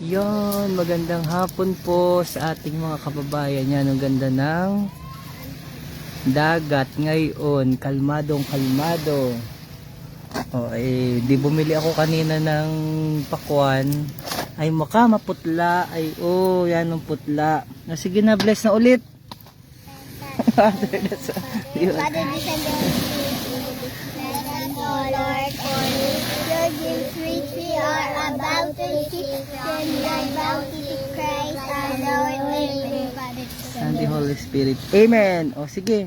Yon, magandang hapon po sa ating mga kababayan. Yan, ang ganda ng dagat ngayon. Kalmadong kalmado. O, eh, di bumili ako kanina ng pakwan. Ay, maka maputla. Ay, oh, yan ang putla. Na, sige na, bless na ulit. Father, that's. Father, the Son, the Holy Spirit, bless us, O Lord, for your gifts which we are about to receive from the bounty Christ our Lord. Amen. The the Holy Spirit. Amen. O, sige.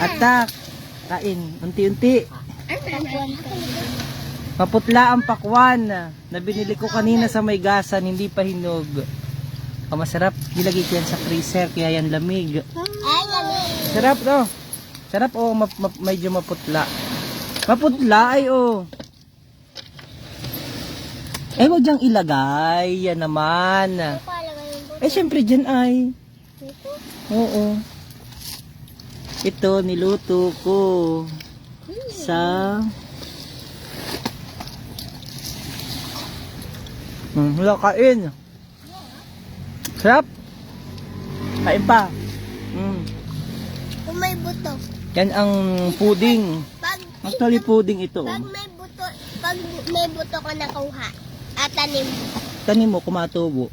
Atak. Kain. Unti-unti. Maputla ang pakwan na binili ko kanina sa may gasan, hindi pa hinog. O, masarap. Nilagay ko yan sa freezer, kaya yan lamig. Ay, kami. Sarap, no? Sarap, o, map, map- medyo maputla. Maputla, ay, o. Eh, wag diyang ilagay. Yan naman. Eh, syempre dyan ay. Oo. Ito, niluto ko. Sa... Hmm, wala kain. Sarap. Kain pa. Hmm. Kung may buto. Yan ang pudding. Actually, pudding ito. pag may buto, pag may buto ka nakuha, at tanim mo. Tanim mo, kumatubo.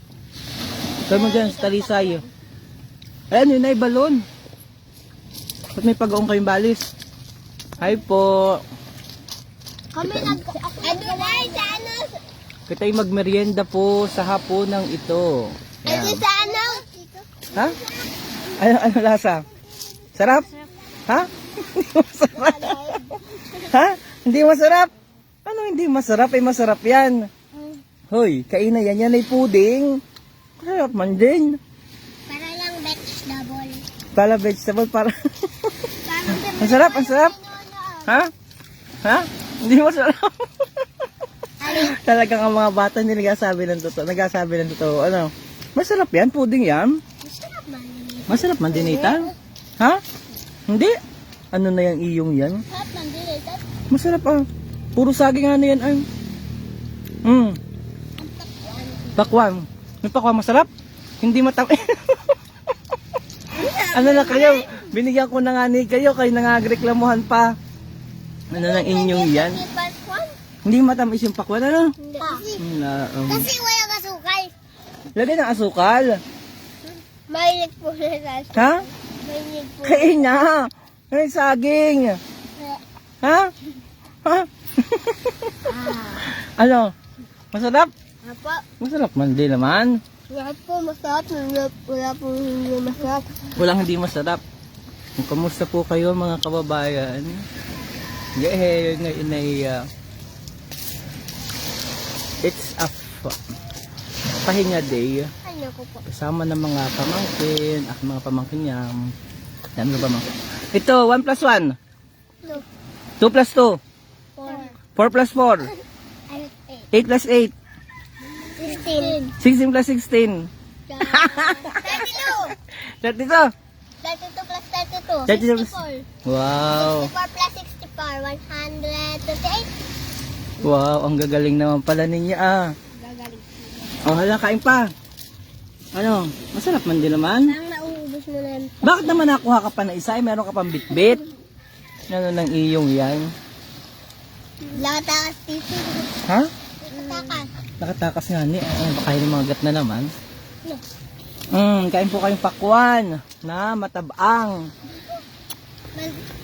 Kaya mo dyan sa talisay. Ayan, yun ay balon. Ba't may pag-aong kayong balis? Hi po. Kami nag... Ano na sa ano? Kita'y magmerienda po sa hapunang ito. Ano Ayan. sa ano? Ha? Ano, ano lasa? Sarap? Ha? Masarap. Ha? Hindi masarap? Ano hindi masarap? Ay masarap yan. Hoy, kain na yan. Yan ay pudding. Sarap man din. Para lang vegetable. Pala vegetable, para... Ang sarap, ang sarap. Ha? Ha? Hindi masarap. Talagang ang mga bata hindi nagsasabi ng totoo. Nagsasabi ng totoo. Ano? Masarap yan, pudding yan. Masarap man. Masarap man din ita. Ha? Hindi. Ano na yung iyong yan? Masarap din ito. Masarap ah. Puro saging ano yan ay. Mm. Pakwan. May pakwan masarap? Hindi matam... ano na kayo? Binigyan ko na nga ni kayo, kayo nangagreklamuhan pa. Ano ng inyong yan? Hindi matamis yung pakwan, ano? Hindi. Kasi, um, kasi wala kasukal. lagay ng asukal. Mahilig po sa Ha? Mahilig po. Kain na. Ay, saging. Ha? Ha? ano? Masarap? Apo. Masarap man din naman. Lahat po masarap. Wala, wala po hindi masarap. Walang hindi masarap. Kamusta po kayo mga kababayan? Yeah, ngayon ay uh, it's a pahinga day Ano po? kasama ng mga pamangkin at mga pamangkin niya. Yan ba pamangkin? Ito, 1 plus 1. No. 2 plus 2. Four. 4 plus 4. Ano? Eight. 8 plus 8. Sixteen. 16 plus 16. Thirty-two. 32. Thirty-two plus thirty-two. 32 plus-. Wow. Sixty-four plus sixty-four. One hundred twenty-eight. Wow, ang gagaling naman pala ninyo ah. Gagaling. Oh, hala, kain pa. Ano, masarap man din naman. Parang nauubos mo na yan. Bakit naman nakuha ka pa ng isa? Eh, meron ka pang bitbit. Ano ng iyong yan? Lakatakas tito. Ha? Lakatakas. Nakatakas nga ni. Ay, baka yung mga gat na naman. No. Mm, kain po kayong pakwan na matabang.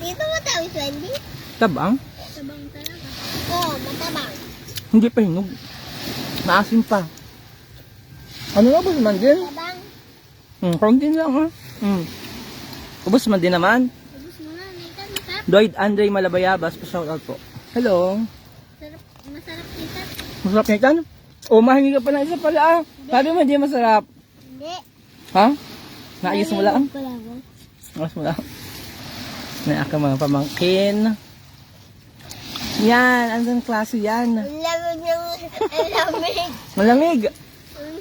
Dito mo tawis, Wendy? Tabang? Matabang talaga. Oo, matabang. Hindi pa hinog. Maasim pa. Ano na, ubos man din? Matabang. Hmm, konti lang ha. Hmm. Ubos man din naman. Ubus mo na. Nathan, masarap. Lloyd Andre Malabayabas, pa-shoutout po. Hello. Masarap, masarap Nathan. Masarap yan? O, mahingi ka pa ng isa pala ah. Sabi mo, hindi masarap. Hindi. Ha? Naayos mo lang? Naayos mo lang. Na ako mga pamangkin. Yan, anong klase yan? Ang lamig ng... Ang lamig. Malamig.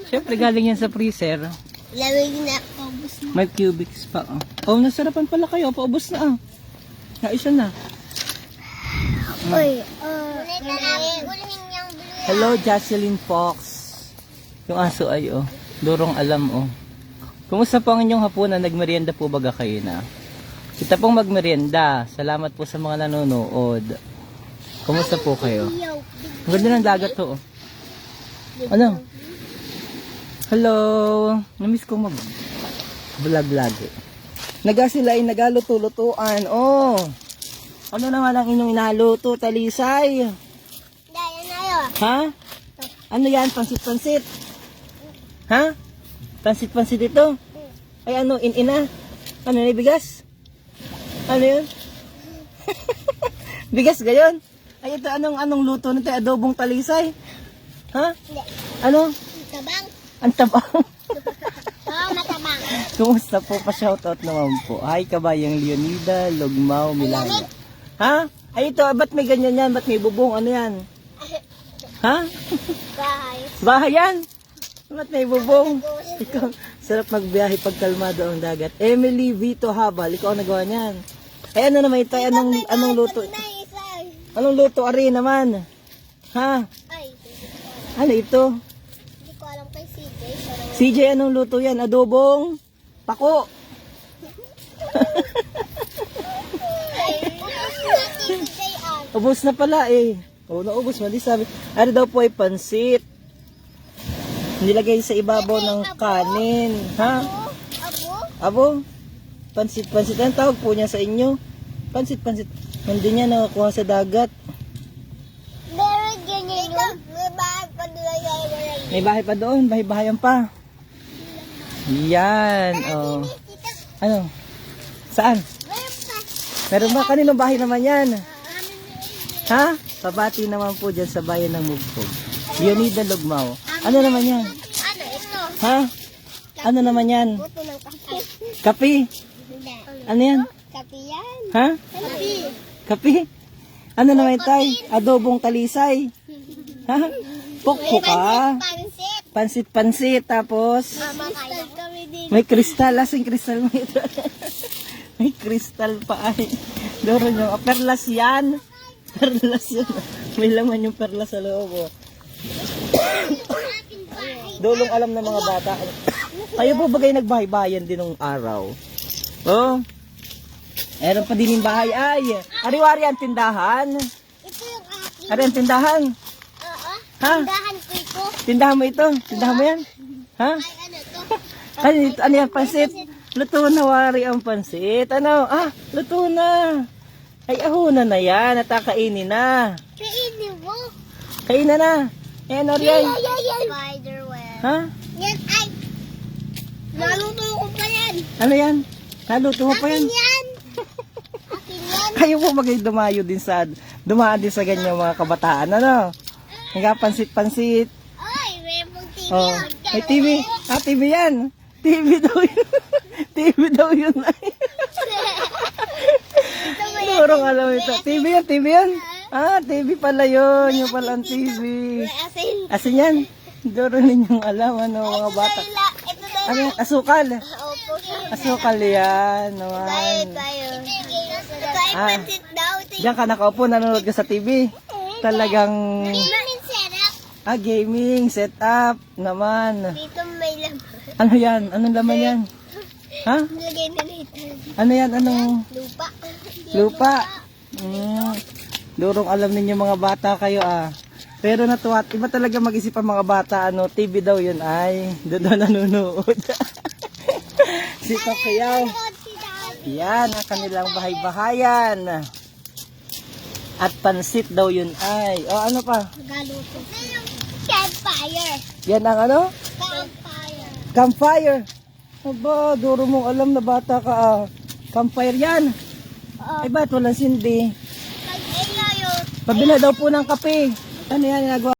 Siyempre galing yan sa freezer. Lamig na. Ubus mo. May cubics pa. Oh, oh nasarapan pala kayo. Paubos na ah. Na. Uy, uh, ulihin yung blue. Hello, Jocelyn Fox. Yung aso ay oh. Durong alam oh. Kumusta po ang inyong hapunan? Nagmerienda po baga kayo na? Kita pong magmerienda. Salamat po sa mga nanonood. Kumusta po kayo? Yo. Ang ganda ng dagat to oh. Ano? Hello. Namiss ko mag vlog vlog. Naga sila ay nagaluto-lutuan. Oh. Ano naman ang inyong inaluto, Talisay? Dahil na yun. Ha? Ano yan? Pansit-pansit? Ha? Pansit-pansit ito? Ay ano, in-ina? Ano na bigas? Ano yun? bigas gayon? Ay ito, anong anong luto nito? Adobong talisay? Ha? Ano? Tabang. Ang tabang. Kumusta po? Pa-shoutout naman po. Hi, kabayang Leonida, Lugmao, Milano. Ha? Ay ito, ba't may ganyan yan? Ba't may bubong? Ano yan? Ha? Bahay. Bahay yan. Ba't may bubong? Ikaw, sarap magbiyahe pag kalmado ang dagat. Emily Vito Habal, ikaw ang nagawa niyan. Ay ano naman ito? Anong, anong luto? Anong luto ari naman? Ha? Ano ito? hindi ko alam kay CJ. CJ, anong luto yan? Adobong? Pako? Ubus na pala eh. Oo, naubos. Mali sabi. Ano daw po ay pansit. Nilagay sa ibabaw ng kanin. Ha? Abo? Abo? Pansit, pansit. Ang tawag po niya sa inyo? Pansit, pansit. Hindi niya nakakuha sa dagat. Meron ganyan yun. May bahay pa yung May bahay pa doon. Bahay-bahayan pa. Yan. Oh. Ano? Saan? Meron ba? Kaninong bahay naman yan? Amin na Ha? Pabati naman po dyan sa bayan ng Mugpog. Leonida Lugmao. Ano naman yan? Ano ito? Ha? Ano naman yan? Kapi? Ano yan? Kape yan. Ha? Kape. Kapi? Ano naman tay? Adobong talisay? Ha? Pokpo ka? Pansit. Pansit-pansit tapos Mama kaya. May kristal. Asing kristal mo ito? may kristal pa ay. Doro nyo. Perlas yan. Perlas yan. May laman yung perlas sa loob. Oh. Dolong alam ng mga bata. Kayo po bagay nagbahay-bayan din ng araw. Oh. Meron pa din yung bahay. Ay, ariwari ang tindahan. Ito yung akin. Ari ang tindahan. Oo. Ha? Tindahan ko ito. Tindahan mo ito. Tindahan mo yan. Ha? Ay, ano to? Ano, yan, pansit? Luto na wari ang pansit. Ano? Ah, luto na. Ay, ahuna na yan. Natakainin na. Kainin mo. Kainin na. Eh, ano yan? Yan, yan, yan. Spider web. Ha? Yan, ay. Naluto ko pa yan. Ano yan? Naluto mo pa yan? Akin yan. Akin yan. Kayo po magay dumayo din sa, dumaan din sa ganyan mga kabataan. Ano? Nagapansit-pansit. Ay, may TV Oh, may TV. Ah, TV yan. TV daw yun. TV daw yun. Turong alam ito. TV yan, TV yan. Ah, TV pala yun. Yung pala ang TV. Asin. Yan. Duro ninyong alam, ano, mga bata. Ano? Asukal. Opo. Asukal yan, naman. Ah. Diyan ka nakaupo, nanonood ka sa TV. Talagang, ah, gaming, setup, naman. Dito. Ano yan? Anong laman yan? Ha? Lagay na natin. Ano yan? Anong Lupa. lupa? Mm. Durong alam ninyo mga bata kayo ah. Pero natuwa, iba talaga mag-isip ang mga bata, ano, TV daw yun ay, doon daw nanonood. si Daddy. Yan, ang kanilang bahay-bahayan. At pansit daw yun ay. O ano pa? Campfire. Yan ang ano? Campfire. Campfire. Aba, duro mong alam na bata ka ah. Campfire yan. Oo. Ay ba't walang sindi? Pag-aya yun. Pabila daw po ng kape. Ano yan, ginagawa